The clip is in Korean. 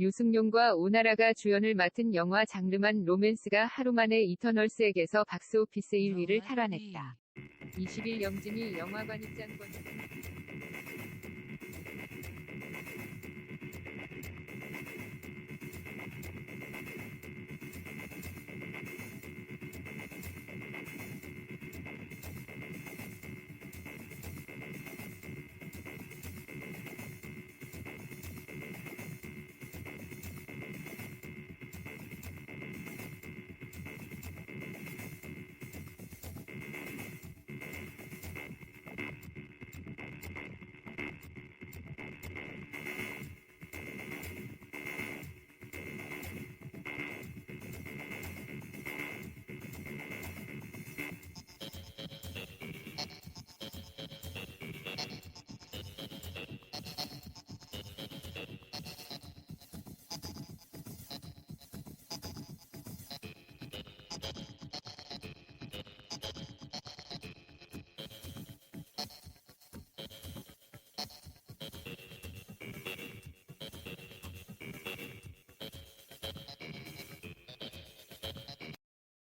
유승룡과 오나라가 주연을 맡은 영화 장르만 로맨스가 하루 만에 이터널스에게서 박스오피스 1위를 탈환했다. 20일 영진이 영화관 입장권